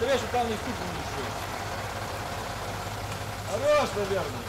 Смотри, что там не стукнул еще. Хорош, наверное.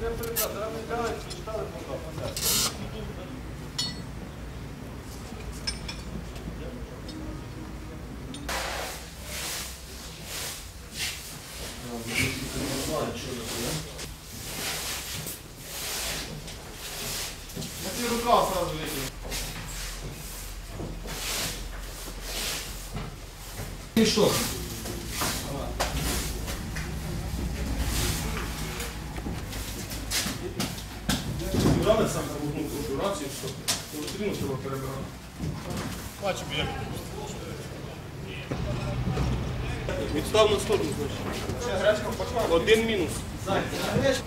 Прям прекрасно, Роман Николаевич читал ему Рукав сразу. І що? Брали сам одну. Ну, все рівно треба перебирати. Бачимо, як. Відстав на сторону, значить. Один мінус. Чого ж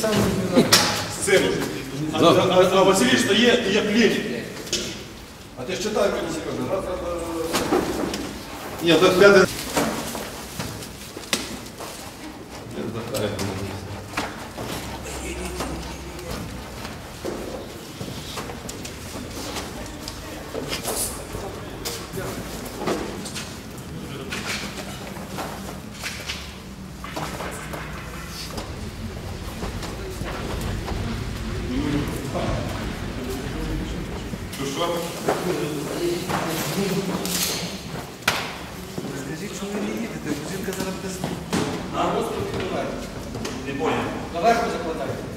самий З цим. А, а, а Василій стає як лінь. А ти ж читай мені серйозно. Раз, раз, раз, раз. Ні, так п'яте. Скажіть, що ви не їдете, бо жінка зараз без... Наверху закладайте.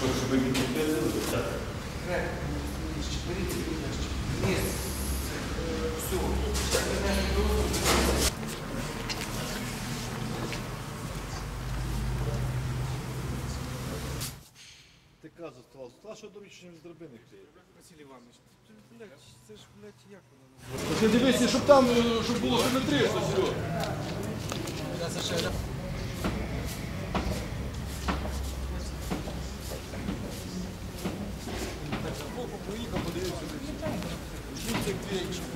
Що, щоб він підписали? Так. Ні. Все. Ти казав, стала, стала, що дорічним з драбини клеїть. Василь Іванович, блядь, це ж, блядь, як воно? Ти дивися, щоб там, е, щоб було симетрично, Серега.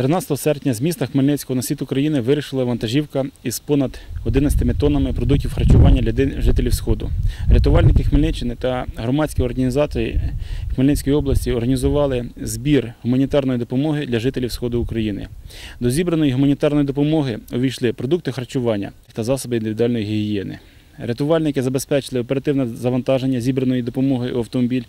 13 серпня з міста Хмельницького на схід України вирішила вантажівка із понад 11 тоннами продуктів харчування для жителів Сходу. Рятувальники Хмельниччини та громадські організації Хмельницької області організували збір гуманітарної допомоги для жителів Сходу України. До зібраної гуманітарної допомоги увійшли продукти харчування та засоби індивідуальної гігієни. Рятувальники забезпечили оперативне завантаження зібраної допомоги у автомобіль,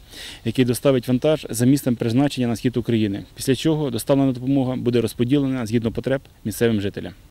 який доставить вантаж за місцем призначення на схід України. Після чого доставлена допомога буде розподілена згідно потреб місцевим жителям.